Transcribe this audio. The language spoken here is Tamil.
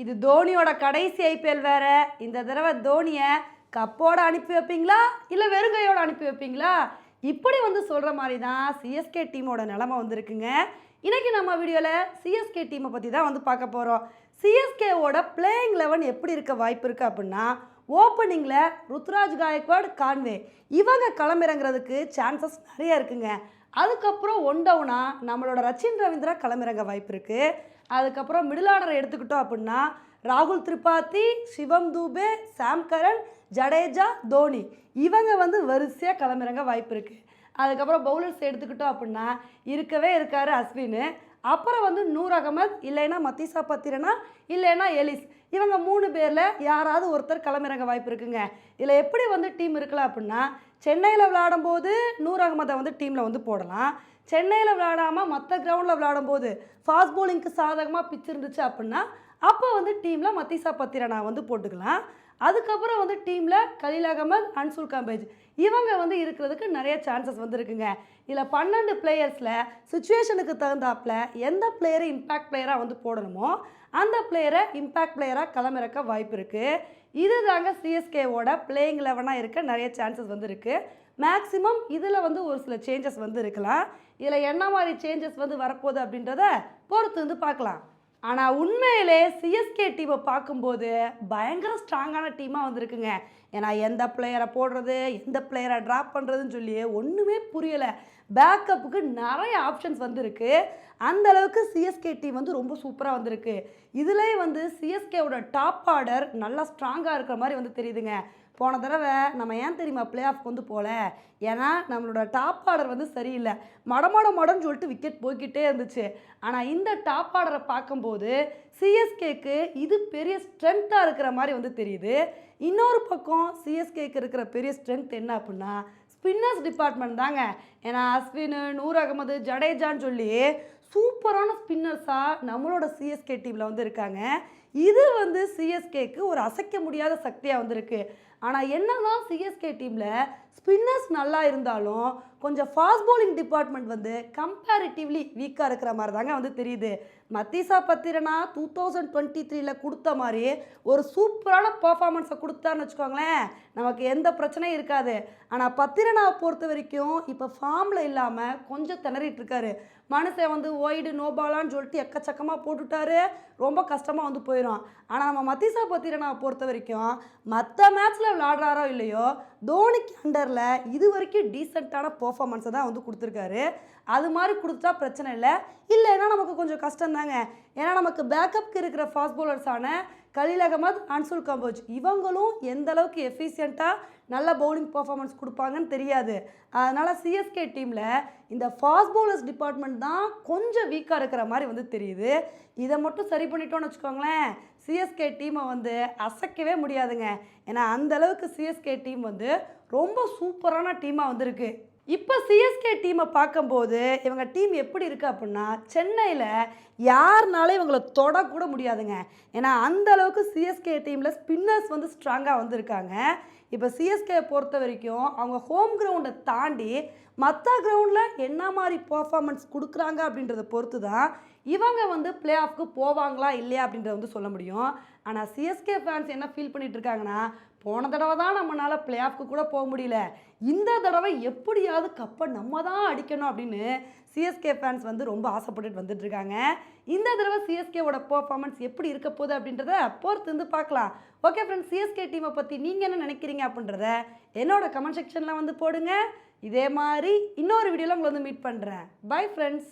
இது தோனியோட கடைசி ஐபிஎல் வேற. இந்த தடவை தோனியை கப்போட அனுப்பி வைப்பீங்களா? இல்லை வெறுங்கையோட அனுப்பி வைப்பீங்களா? இப்படி வந்து சொல்கிற மாதிரி தான் சிஎஸ்கே டீமோட நிலமை வந்திருக்குங்க. இன்றைக்கி நம்ம வீடியோவில் சிஎஸ்கே டீமை பற்றி தான் வந்து பார்க்க போகிறோம் சிஎஸ்கேவோட பிளேயிங் லெவன் எப்படி இருக்க வாய்ப்பு இருக்குது அப்படின்னா ஓப்பனிங்கில் ருத்ராஜ் காயக்வாட் கான்வே இவங்க களமிறங்குறதுக்கு சான்சஸ் நிறைய இருக்குங்க. அதுக்கப்புறம் ஒன் டவுனாக நம்மளோட ரச்சின் ரவீந்திரா களமிறங்க வாய்ப்பு இருக்குது அதுக்கப்புறம் மிடில் ஆர்டரை எடுத்துக்கிட்டோம் அப்படின்னா ராகுல் திரிபாதி சிவம் தூபே சாம் கரன் ஜடேஜா தோனி. இவங்க வந்து வரிசையாக களமிறங்க வாய்ப்பு இருக்குது அதுக்கப்புறம் பவுலர்ஸ் எடுத்துக்கிட்டோம் அப்படின்னா இருக்கவே இருக்கார் அஸ்வின். அப்புறம் வந்து நூர் அகமது இல்லைன்னா மத்தீசா பத்திரனா இல்லைன்னா எலிஸ். இவங்க மூணு பேரில் யாராவது ஒருத்தர் களமிறங்க வாய்ப்பு இருக்குங்க. இதில் எப்படி வந்து டீம் இருக்கலாம் அப்படின்னா சென்னையில் விளையாடும்போது நூர் அகமதை வந்து டீமில் வந்து போடலாம். சென்னையில் விளையாடாமல் மற்ற கிரவுண்டில் விளையாடும்போது ஃபாஸ்ட் bowling-க்கு சாதகமாக பிச் இருந்துச்சு அப்படின்னா அப்போ வந்து டீமில் மத்தீசா பத்திரனா வந்து போட்டுக்கலாம். அதுக்கப்புறம் வந்து டீமில் கலீல் அகமது அன்சுல் காம்பேஜ். இவங்க வந்து இருக்கிறதுக்கு நிறைய சான்சஸ் வந்து இருக்குங்க இதில் பன்னெண்டு பிளேயர்ஸில் சுச்சுவேஷனுக்கு தகுந்தாப்புல எந்த பிளேயரை இம்பேக்ட் பிளேயராக வந்து போடணுமோ அந்த பிளேயரை இம்பேக்ட் பிளேயராக களமிறக்க வாய்ப்பு இருக்குது இது தாங்க சிஎஸ்கேவோட பிளேயிங் லெவனாக இருக்க நிறைய சான்சஸ் வந்து இருக்குது மேக்ஸிமம் இதில் வந்து ஒரு சில சேஞ்சஸ் வந்து இருக்கலாம் இதில் என்ன மாதிரி சேஞ்சஸ் வந்து வரப்போகுது அப்படின்றத பொறுத்து வந்து பார்க்கலாம். ஆனால் உண்மையிலே சிஎஸ்கே டீமை பார்க்கும்போது பயங்கர ஸ்ட்ராங்கான டீமாக வந்திருக்குங்க. ஏன்னா எந்த பிளேயரை போடுறது எந்த பிளேயரை ட்ராப் பண்ணுறதுன்னு சொல்லி ஒன்றுமே புரியலை. பேக்கப்புக்கு நிறைய ஆப்ஷன்ஸ் வந்திருக்கு. அந்த அளவுக்கு சிஎஸ்கே டீம் வந்து ரொம்ப சூப்பராக வந்திருக்கு. இதுலேயே வந்து சிஎஸ்கேவோட டாப் ஆர்டர் நல்லா ஸ்ட்ராங்காக இருக்கிற மாதிரி வந்து தெரியுதுங்க. போன தடவை நம்ம ஏன் தெரியுமா பிளே ஆஃப் வந்து போகல ஏன்னா நம்மளோட டாப் ஆர்டர் வந்து சரியில்லை. மடமட மடம்னு சொல்லிட்டு விக்கெட் போய்கிட்டே இருந்துச்சு. ஆனால் இந்த டாப் ஆர்டரை பார்க்கும்போது சிஎஸ்கேக்கு இது பெரிய ஸ்ட்ரென்த்தாக இருக்கிற மாதிரி வந்து தெரியுது. இன்னொரு பக்கம் சிஎஸ்கேக்கு இருக்கிற பெரிய ஸ்ட்ரென்த் என்ன அப்படின்னா ஸ்பின்னர்ஸ் டிபார்ட்மெண்ட் தாங்க. ஏன்னா அஸ்வின் நூர் அகமது ஜடேஜான்னு சொல்லி சூப்பரான ஸ்பின்னர்ஸாக நம்மளோட சிஎஸ்கே டீமில் வந்து இருக்காங்க. இது வந்து சிஎஸ்கேக்கு ஒரு அசைக்க முடியாத சக்தியாக வந்திருக்கு. ஆனால் என்னதான் சிஎஸ்கே டீமில் ஸ்பின்னர்ஸ் நல்லா இருந்தாலும் கொஞ்சம் ஃபாஸ்ட் பவுலிங் டிபார்ட்மெண்ட் வந்து கம்பேரிட்டிவ்லி வீக்காக இருக்கிற மாதிரி தாங்க வந்து தெரியுது. Matheesha Pathirana two thousand twenty த்ரீல கொடுத்த மாதிரி ஒரு சூப்பரான பர்ஃபார்மன்ஸை கொடுத்தான்னு வச்சுக்கோங்களேன். நமக்கு எந்த பிரச்சனையும் இருக்காது. ஆனால் பத்திரனாவை பொறுத்த வரைக்கும் இப்போ ஃபார்மில் இல்லாமல் கொஞ்சம் திணறிட்டு இருக்காரு. மனுஷன் வந்து ஓய்டு நோபாலான்னு சொல்லிட்டு எக்கச்சக்கமாக போட்டுட்டாரு. ரொம்ப கஷ்டமாக வந்து போயிடும் ஆனால் நம்ம மத்தீசா பத்திரனாவை பொறுத்த வரைக்கும் மற்ற மேட்ச்சில் விளாடுறாரோ இல்லையோ தோனிக்கு அந்த அண்டரில் இது வரைக்கும் டீசெண்டான பர்ஃபார்மன்ஸை தான் வந்து கொடுத்துருக்காரு. அது மாதிரி கொடுத்தா பிரச்சனை இல்லை. இல்லைன்னா நமக்கு கொஞ்சம் கஷ்டம் தாங்க ஏன்னா நமக்கு பேக்கப்க்கு இருக்கிற ஃபாஸ்ட் பவுலர்ஸான கலீல் அகமது அன்சுல் கம்போஜ் இவங்களும் எந்த அளவுக்கு எஃபிஷியண்ட்டாக நல்ல பவுலிங் பர்ஃபார்மன்ஸ் கொடுப்பாங்கன்னு தெரியாது. அதனால் சிஎஸ்கே டீமில் இந்த ஃபாஸ்ட் பவுலர்ஸ் டிபார்ட்மெண்ட் தான் கொஞ்சம் வீக்காக இருக்கிற மாதிரி வந்து தெரியுது. இதை மட்டும் சரி பண்ணிட்டோம்னு வச்சுக்கோங்களேன். சிஎஸ்கே டீமை வந்து அசைக்கவே முடியாதுங்க. ஏன்னா அந்த அளவுக்கு சிஎஸ்கே டீம் வந்து ரொம்ப சூப்பரான டீமாக வந்திருக்கு. இப்போ சிஎஸ்கே டீமை பார்க்கும்போது இவங்க டீம் எப்படி இருக்குது அப்படின்னா சென்னையில் யாருனாலும் இவங்களை தொடக்கூட முடியாதுங்க. ஏன்னா அந்த அளவுக்கு சிஎஸ்கே டீமில் ஸ்பின்னர்ஸ் வந்து ஸ்ட்ராங்காக வந்திருக்காங்க. இப்போ சிஎஸ்கே பொறுத்த வரைக்கும் அவங்க ஹோம் கிரவுண்டை தாண்டி மற்ற கிரவுண்டில் என்ன மாதிரி பர்ஃபார்மன்ஸ் கொடுக்குறாங்க அப்படின்றத பொறுத்து தான் இவங்க வந்து பிளே ஆஃப்க்கு போவாங்களா இல்லையா அப்படின்றத வந்து சொல்ல முடியும். ஆனால் சிஎஸ்கே ஃபேன்ஸ் என்ன ஃபீல் பண்ணிட்டு இருக்காங்கன்னா போன தடவை தான் நம்மளால் பிளே ஆஃப்க்கு கூட போக முடியல. இந்த தடவை எப்படியாவது கப்பை நம்ம தான் அடிக்கணும் அப்படின்னு சிஎஸ்கே ஃபேன்ஸ் வந்து ரொம்ப ஆசைப்பட்டுட்டு வந்துட்டுருக்காங்க. இந்த தடவை சிஎஸ்கேவோட பர்ஃபார்மன்ஸ் எப்படி இருக்க போகுது அப்படின்றத பொறுத்து வந்து பார்க்கலாம். ஓகே ஃப்ரெண்ட்ஸ் சிஎஸ்கே டீமை பற்றி நீங்கள் என்ன நினைக்கிறீங்க அப்படின்றத என்னோட கமெண்ட் செக்ஷனில் வந்து போடுங்க. இதே மாதிரி இன்னொரு வீடியோவில் உங்களை வந்து மீட் பண்ணுறேன் பை ஃப்ரெண்ட்ஸ்